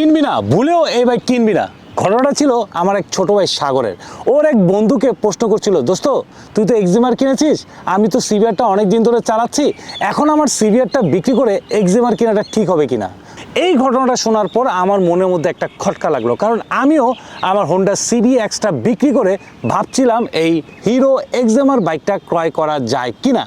কিনবি না, ভুলেও এই বাইক কিনবি না। ঘটনাটা ছিল আমার এক ছোট ভাই সাগরের। ওর এক বন্ধুকে প্রশ্ন করছিল, দোস্ত, তুই তো এক্সিমার কিনেছিস? আমি তো সিভিআরটা অনেক দিন ধরে চালাচ্ছি। এখন আমার সিভিআরটা বিক্রি করে এক্সিমার কেনাটা ঠিক হবে কিনা? এই ঘটনাটা শোনার পর আমার মনের মধ্যে একটা খটকা লাগল। কারণ আমিও আমার হোন্ডা সিবি এক্সটা বিক্রি করে ভাবছিলাম এই হিরো এক্সেমার বাইকটা ক্রয় করা যায় কিনা।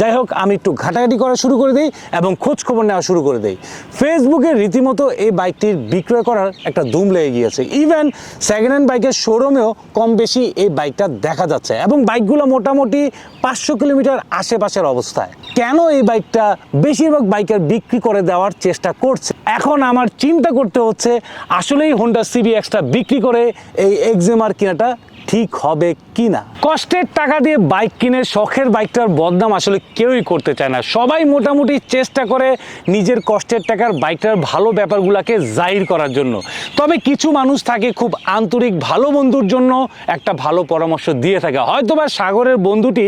যাই হোক, আমি একটু ঘাটাঘাটি করা শুরু করে দিই এবং খোঁজ খবর নেওয়া শুরু করে দিই। ফেসবুকে রীতিমতো এই বাইকটির বিক্রয় করার একটা ধুম লেগে গিয়েছে। ইভেন সেকেন্ড হ্যান্ড বাইকের শোরুমেও কম বেশি এই বাইকটা দেখা যাচ্ছে এবং বাইকগুলো মোটামুটি পাঁচশো কিলোমিটার আশেপাশের অবস্থায়। কেন এই বাইকটা বেশিরভাগ বাইকের বিক্রি করে দেওয়ার চেষ্টা করছে? এখন আমার চিন্তা করতে হচ্ছে, আসলেই হোন্ডা সিবি এক্সটা বিক্রি করে এই এক্সেমার কেনাটা ঠিক হবে কি না কষ্টের টাকা দিয়ে বাইক কিনে শখের বাইকটার বদনাম আসলে কেউই করতে চায় না। সবাই মোটামুটি চেষ্টা করে নিজের কষ্টের টাকার বাইকটার ভালো ব্যাপারগুলোকে জাহির করার জন্য। তবে কিছু মানুষ থাকে খুব আন্তরিক ভালো বন্ধুর জন্য একটা ভালো পরামর্শ দিয়ে থাকে। হয়তোবা সাগরের বন্ধুটি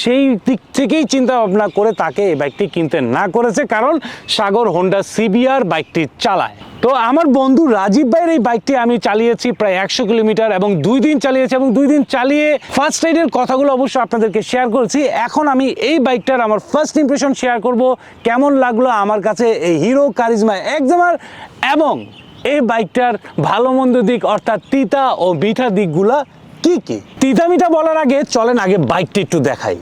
সেই দিক থেকেই চিন্তা ভাবনা করে তাকে এই বাইকটি কিনতে না করেছে, কারণ সাগর, হোন্ডা, সিবিআর বাইকটি চালায়। তো আমার বন্ধু রাজীব ভাইয়ের এই বাইকটি আমি চালিয়েছি প্রায় একশো কিলোমিটার এবং দুই দিন চালিয়েছি এবং দুই দিন চালিয়ে ফার্স্ট রাইডের কথাগুলো অবশ্য আপনাদেরকে শেয়ার করেছি। এখন আমি এই বাইকটার আমার ফার্স্ট ইমপ্রেশন শেয়ার করব, কেমন লাগল আমার কাছে এই হিরো কারিজমা একজামার এবং এই বাইকটার ভালো মন্দ দিক অর্থাৎ তিতা ও মিঠা দিকগুলা কি কি? তিতা মিঠা বলার আগে চলেন আগে বাইকটি একটু দেখাই।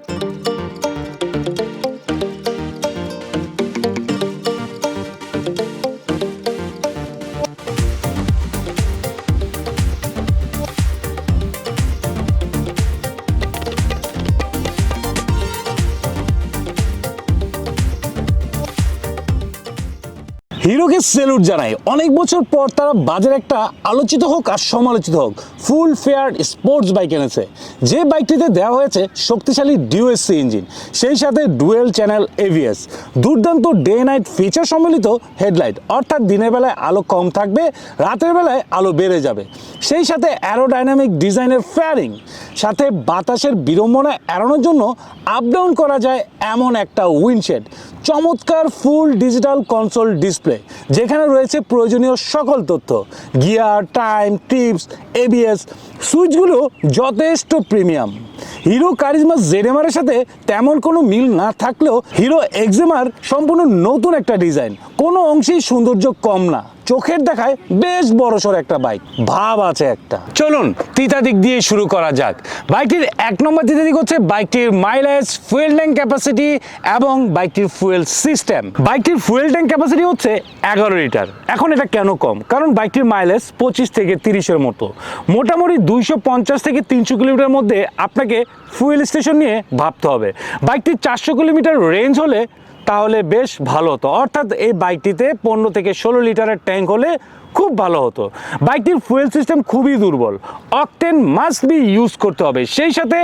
হিরোকে সেলুট জানাই অনেক বছর পর তারা বাজারে একটা আলোচিত হোক আর সমালোচিত হোক। ফুল ফেয়ার স্পোর্টস বাইক এনেছে। যে বাইকটিতে দেওয়া হয়েছে শক্তিশালী ডিউএসসি ইঞ্জিন, সেই সাথে ডুয়েল চ্যানেল এভিএস দুর্দান্ত ডে নাইট ফিচার সম্মিলিত হেডলাইট, অর্থাৎ দিনের বেলায় আলো কম থাকবে, রাতের বেলায় আলো বেড়ে যাবে। সেই সাথে অ্যারোডাইনামিক ডিজাইনের ফেয়ারিং সাথে বাতাসের বিড়ম্বনা এড়ানোর জন্য আপ ডাউন করা যায় এমন একটা উইন্ডশেড চমৎকার ফুল ডিজিটাল কনসোল ডিসপ্লে যেখানে রয়েছে প্রয়োজনীয় সকল তথ্য গিয়ার টাইম টিপস এবিএস সুইচগুলো যথেষ্ট প্রিমিয়াম। হিরো কারিজমা জেডএমআর এর সাথে তেমন কোনো মিল না থাকলেও হিরো এক্সেমার সম্পূর্ণ নতুন একটা ডিজাইন। কোনো অংশেই সৌন্দর্য কম না। চোখের দেখায় বেশ বড়সড় একটা বাইক। ভাব আছে একটা। চলুন, তিতা দিক দিয়ে শুরু করা যাক। বাইকটির এক নম্বর তিতা দিক হচ্ছে বাইকটির মাইলেজ ফুয়েল ট্যাঙ্ক ক্যাপাসিটি এবং বাইকটির ফুয়েল সিস্টেম বাইকটির ফুয়েল ট্যাঙ্ক ক্যাপাসিটি হচ্ছে এগারো লিটার। এখন এটা কেন কম? কারণ বাইকটির মাইলেজ পঁচিশ থেকে তিরিশের মতো। মোটামুটি দুইশো পঞ্চাশ থেকে তিনশো কিলোমিটার মধ্যে আপনাকে ফুয়েল স্টেশন নিয়ে ভাবতে হবে। বাইকটির চারশো কিলোমিটার রেঞ্জ হলে তাহলে বেশ ভালো হতো। অর্থাৎ এই বাইকটিতে পনেরো থেকে ষোলো লিটারের ট্যাঙ্ক হলে খুব ভালো হতো। বাইকটির ফুয়েল সিস্টেম খুবই দুর্বল। অকটেন মাস্ট বি ইউজ করতে হবে। সেই সাথে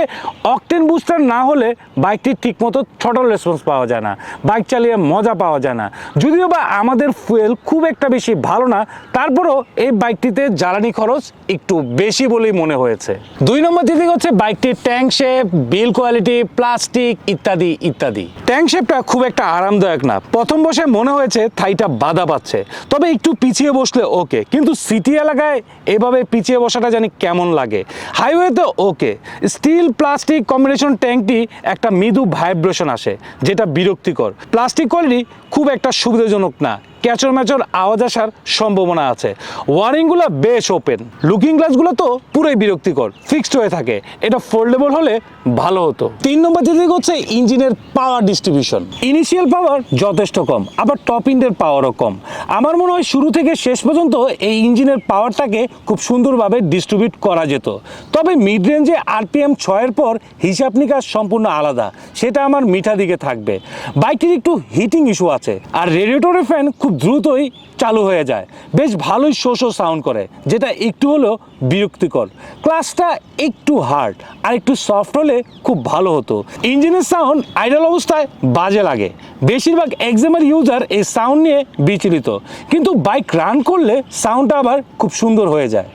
অকটেন বুস্টার না হলে বাইকটির ঠিকমতো ছটল রেসপন্স পাওয়া যায় না। বাইক চালিয়ে মজা পাওয়া যায় না। যদিও বা আমাদের ফুয়েল খুব একটা বেশি ভালো না, তারপরও এই বাইকটিতে জ্বালানি খরচ একটু বেশি বলেই মনে হয়েছে। দুই নম্বর দিক হচ্ছে বাইকটির tank shape build quality plastic ইত্যাদি ইত্যাদি। ট্যাঙ্ক শেপটা খুব একটা আরামদায়ক না। প্রথম বসে মনে হয়েছে থাইটা বাধা পাচ্ছে। তবে একটু পিছিয়ে বসলে ওকে। কিন্তু সিটি এলাকায় এভাবে পিছিয়ে বসাটা জানি কেমন লাগে? হাইওয়েতে ওকে। স্টিল প্লাস্টিক কম্বিনেশন ট্যাঙ্কটি একটা মৃদু ভাইব্রেশন আসে, যেটা বিরক্তিকর। প্লাস্টিক কোয়ালিটি খুব একটা সুবিধাজনক না। ক্যাচর ম্যাচর আওয়াজ আসার সম্ভাবনা আছে। ওয়ারিংগুলো বেশ ওপেন লুকিং গ্লাসগুলো তো পুরোই বিরক্তিকর ফিক্সড হয়ে থাকে। এটা ফোল্ডেবল হলে ভালো হতো। তিন নম্বর যেদিক হচ্ছে ইঞ্জিনের পাওয়ার ডিস্ট্রিবিউশন ইনিশিয়াল পাওয়ার যথেষ্ট কম, আবার টপ ইন্ডের পাওয়ারও কম। আমার মনে হয় শুরু থেকে শেষ পর্যন্ত এই ইঞ্জিনের পাওয়ারটাকে খুব সুন্দরভাবে ডিস্ট্রিবিউট করা যেত। তবে মিড রেঞ্জে আরপিএম ছয়ের পর হিসাব নিকাশ সম্পূর্ণ আলাদা, সেটা আমার মিঠা দিকে থাকবে বাইকটির একটু হিটিং ইস্যু আছে, আর রেডিয়েটরের ফ্যান খুব দ্রুতই চালু হয়ে যায়। বেশ ভালোই শো শো সাউন্ড করে, যেটা একটু হলেও বিরক্তিকর। ক্লাসটা একটু হার্ড, আর একটু সফট হলে খুব ভালো হতো। ইঞ্জিনের সাউন্ড আইডল অবস্থায় বাজে লাগে। বেশিরভাগ এক্সামের ইউজার এই সাউন্ড নিয়ে বিচলিত। কিন্তু বাইক রান করলে সাউন্ডটা আবার খুব সুন্দর হয়ে যায়।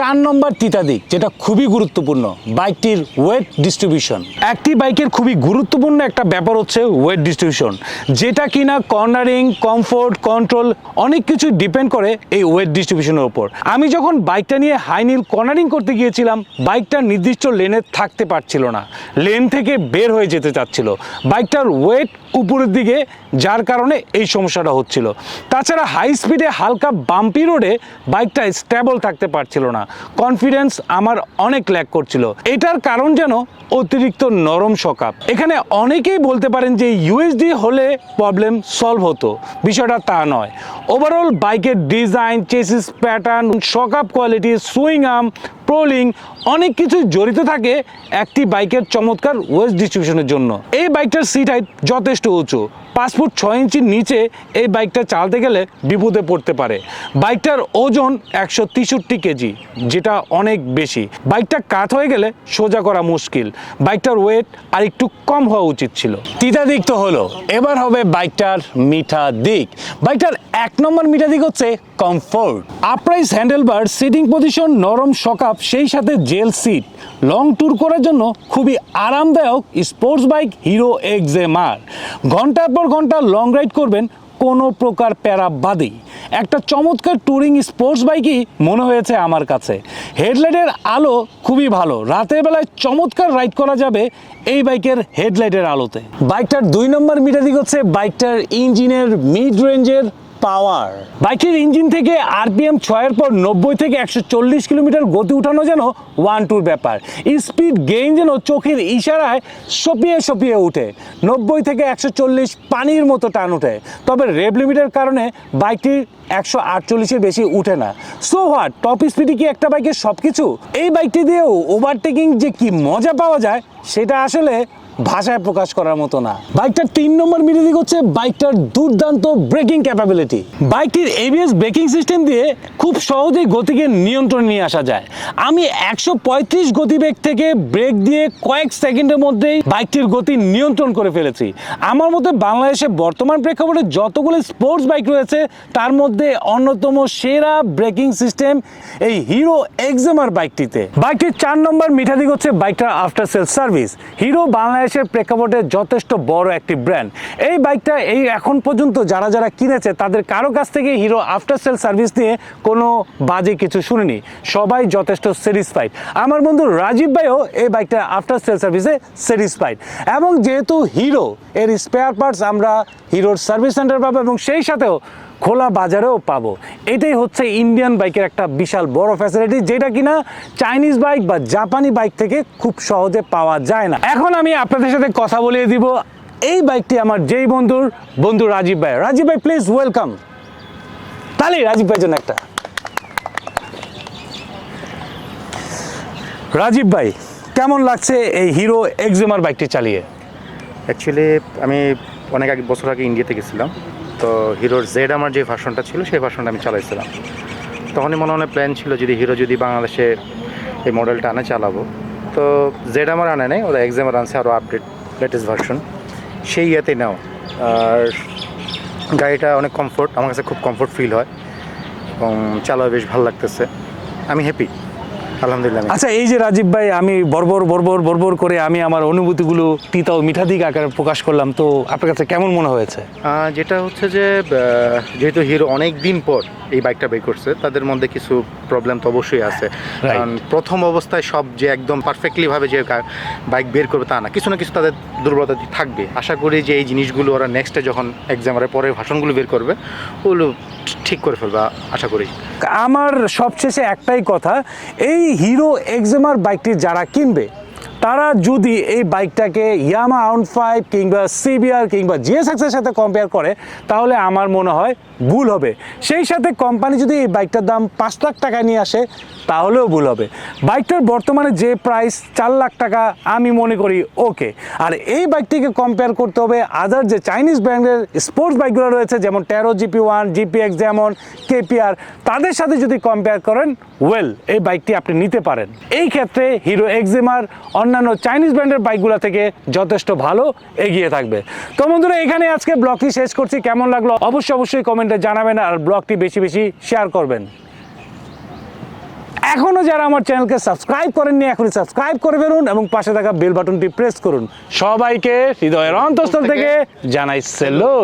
চার নম্বর দিক যেটা খুবই গুরুত্বপূর্ণ, বাইকটির ওয়েট ডিস্ট্রিবিউশন একটি বাইকের খুবই গুরুত্বপূর্ণ একটা ব্যাপার হচ্ছে ওয়েট ডিস্ট্রিবিউশন যেটা কিনা কর্নারিং কমফোর্ট কন্ট্রোল অনেক কিছু ডিপেন্ড করে এই ওয়েট ডিস্ট্রিবিউশনের উপর। আমি যখন বাইকটা নিয়ে হাইনিল কর্নারিং করতে গিয়েছিলাম, বাইকটা নির্দিষ্ট লেনে থাকতে পারছিল না লেন থেকে বের হয়ে যেতে চাচ্ছিল। বাইকটার ওয়েট উপরের দিকে, যার কারণে এই সমস্যাটা হচ্ছিল। তাছাড়া হাই স্পিডে হালকা বাম্পি রোডে বাইকটা স্টেবল থাকতে পারছিল না। কনফিডেন্স আমার অনেক ল্যাক করছিল। এটার কারণ যেন অতিরিক্ত নরম সকাপ। এখানে অনেকেই বলতে পারেন যে ইউএসডি হলে প্রবলেম সলভ হতো। বিষয়টা তা নয়। ওভারঅল বাইকের design chassis pattern shock up quality swing arm প্রোলিং অনেক কিছু জড়িত থাকে একটি বাইকের চমৎকার ওয়েস্ট ডিস্ট্রিবিউশনের জন্য। এই বাইকটার সিট হাইট যথেষ্ট উঁচু। পাঁচ ফুট ছয় ইঞ্চির নিচে এই বাইকটা চালাতে গেলে বিপদে পড়তে পারে। বাইকটার ওজন একশো তেষট্টি কেজি, যেটা অনেক বেশি। বাইকটা কাত হয়ে গেলে সোজা করা মুশকিল। বাইকটার ওয়েট আর একটু কম হওয়া উচিত ছিল। তিতা দিক তো হলো, এবার হবে বাইকটার মিঠা দিক। বাইকটার এক নম্বর মিঠা দিক হচ্ছে comfort upright handlebar seating position নরম সকাপ, সেই সাথে জেল সিট লং ট্যুর করার জন্য খুবই আরামদায়ক স্পোর্টস বাইক হিরো এক্সেমার ঘণ্টার পর ঘণ্টা লং রাইড করবেন, কোনো প্রকার প্যারা বাদেই। একটা চমৎকার ট্যুরিং স্পোর্টস বাইকই মনে হয়েছে আমার কাছে। হেডলাইটের আলো খুবই ভালো। রাতের বেলায় চমৎকার রাইড করা যাবে এই বাইকের হেডলাইটের আলোতে। বাইকটার দুই নম্বর মিটার দিক হচ্ছে বাইকটার ইঞ্জিনের মিড রেঞ্জের পাওয়ার। বাইকের ইঞ্জিন থেকে আরপিএম ছয়ের পর নব্বই থেকে একশো চল্লিশ কিলোমিটার গতি উঠানো যেন ওয়ান টুর ব্যাপার। স্পিড গেইন যেন চোখের ইশারায় সপিয়ে সপিয়ে উঠে। নব্বই থেকে একশো চল্লিশ পানির মতো টান উঠে তবে রেভ লিমিটের কারণে বাইকটি একশো আটচল্লিশের বেশি উঠে না। সো হোয়াট টপ স্পিডে কি একটা বাইকের সব কিছু এই বাইকটি দিয়েও ওভারটেকিং যে কি মজা পাওয়া যায়, সেটা আসলে ভাষায় প্রকাশ করার মতো না। বাইকটার তিন নম্বর মিলে দিক হচ্ছে বাইকটার দুর্দান্ত ব্রেকিং ক্যাপাবিলিটি বাইকটির এবিএস ব্রেকিং সিস্টেম দিয়ে খুব সহজেই গতিকে নিয়ন্ত্রণ নিয়ে আসা যায়। আমি একশো পঁয়ত্রিশ গতিবেগ থেকে ব্রেক দিয়ে কয়েক সেকেন্ডের মধ্যেই বাইকটির গতি নিয়ন্ত্রণ করে ফেলেছি। আমার মতে বাংলাদেশে বর্তমান প্রেক্ষাপটে যতগুলো স্পোর্টস বাইক রয়েছে, তার মধ্যে অন্যতম সেরা ব্রেকিং সিস্টেম এই হিরো এক্সেমার বাইকটিতে। বাইকটির চার নম্বর মিঠা দিক হচ্ছে বাইকটার আফটার সেল সার্ভিস হিরো বাংলাদেশের প্রেক্ষাপটে যথেষ্ট বড় একটি ব্র্যান্ড এই বাইকটা এই এখন পর্যন্ত যারা যারা কিনেছে, তাদের কারও কাছ থেকে হিরো আফটার সেল সার্ভিস নিয়ে কোনো বাজে কিছু শুনিনি। সবাই যথেষ্ট স্যাটিসফাইড আমার বন্ধু রাজীব ভাইও এই বাইকটা আফটার সেল সার্ভিসে স্যাটিসফাইড এবং যেহেতু হিরো এর স্পেয়ার পার্টস আমরা হিরোর সার্ভিস সেন্টার পাবো এবং সেই সাথেও খোলা বাজারেও পাবো। এটাই হচ্ছে ইন্ডিয়ান বাইকের একটা বিশাল বড় ফ্যাসিলিটি যেটা কিনা চাইনিজ বাইক বা জাপানি বাইক থেকে খুব সহজে পাওয়া যায় না। এখন আমি আপনাদের সাথে কথা বলিয়ে দিব এই বাইকটি আমার যেই বন্ধুর, বন্ধু রাজীব ভাই। রাজীব ভাই প্লিজ ওয়েলকাম তাহলে রাজীব ভাইয়ের জন্য একটা। রাজীব ভাই, কেমন লাগছে এই হিরো এক্সেমার বাইকটি চালিয়ে? অ্যাকচুয়ালি আমি অনেক আগে বছর আগে ইন্ডিয়াতে গেছিলাম। তো হিরোর জেড আমার যে ভার্সনটা ছিল, সেই ভার্সনটা আমি চালাইছিলাম। তখনই মনে মনে প্ল্যান ছিল যদি হিরো যদি বাংলাদেশে এই মডেলটা আনে, চালাবো। তো জেড আমার আনে নেই, ওরা এক্সামের আনছে আরও আপডেট লেটেস্ট ভার্সন সেই ইয়েতে নাও। আর গাড়িটা অনেক কমফোর্ট আমার কাছে খুব কমফোর্ট ফিল হয়। এবং চালাও বেশ ভালো লাগতেছে। আমি হ্যাপি আলহামদুলিল্লাহ আচ্ছা এই যে রাজীব ভাই আমি বর্বর বর্বর বর্বর করে আমি আমার অনুভূতিগুলো তিতা ও মিঠা দিক আকারে প্রকাশ করলাম তো আপনার কাছে কেমন মনে হয়েছে? যেটা হচ্ছে যে যেহেতু হিরো অনেক দিন পর এই বাইকটা বের করছে তাদের মধ্যে কিছু প্রবলেম তো অবশ্যই আছে। কারণ প্রথম অবস্থায় সব যে একদম পারফেক্টলি ভাবে যে বাইক বের করবে তা না কিছু না কিছু তাদের দুর্বলতা থাকবে। আশা করি যে এই জিনিসগুলো ওরা নেক্সটে যখন এক্সামের পরে ভাষণগুলো বের করবে ওগুলো ঠিক করে ফেলবে আশা করি। আমার সবশেষে একটাই কথা, এই হিরো এক্সেমার বাইকটি যারা কিনবে, তারা যদি এই বাইকটাকে ইয়ামা আউন ফাইভ কিংবা সিবিআর কিংবা জিএসএক্সের সাথে কম্পেয়ার করে, তাহলে আমার মনে হয় ভুল হবে। সেই সাথে কোম্পানি যদি এই বাইকটার দাম পাঁচ লাখ টাকা নিয়ে আসে, তাহলেও ভুল হবে। বাইকটার বর্তমানে যে প্রাইস চার লাখ টাকা, আমি মনে করি ওকে আর এই বাইকটিকে কম্পেয়ার করতে হবে আদার যে চাইনিজ ব্র্যান্ডের স্পোর্টস বাইকগুলো রয়েছে, যেমন টেরো জিপি ওয়ান জিপিএক্স যেমন কেপিআর তাদের সাথে যদি কম্পেয়ার করেন ওয়েল এই বাইকটি আপনি নিতে পারেন। এই ক্ষেত্রে হিরো এক্সিমার অন্যান্য চাইনিজ ব্র্যান্ডের বাইকগুলো থেকে যথেষ্ট ভালো এগিয়ে থাকবে। তো বন্ধুরা, এখানে আজকে ব্লগটি শেষ করছি। কেমন লাগল? অবশ্যই অবশ্যই কমেন্টে জানাবেন আর ব্লগটি বেশি বেশি শেয়ার করবেন। এখনও যারা আমার চ্যানেলকে সাবস্ক্রাইব করেননি এখনই সাবস্ক্রাইব করে ফেলুন এবং পাশে থাকা বেল বাটনটি প্রেস করুন। সবাইকে হৃদয়ের অন্তঃস্থল থেকে জানাই সেলো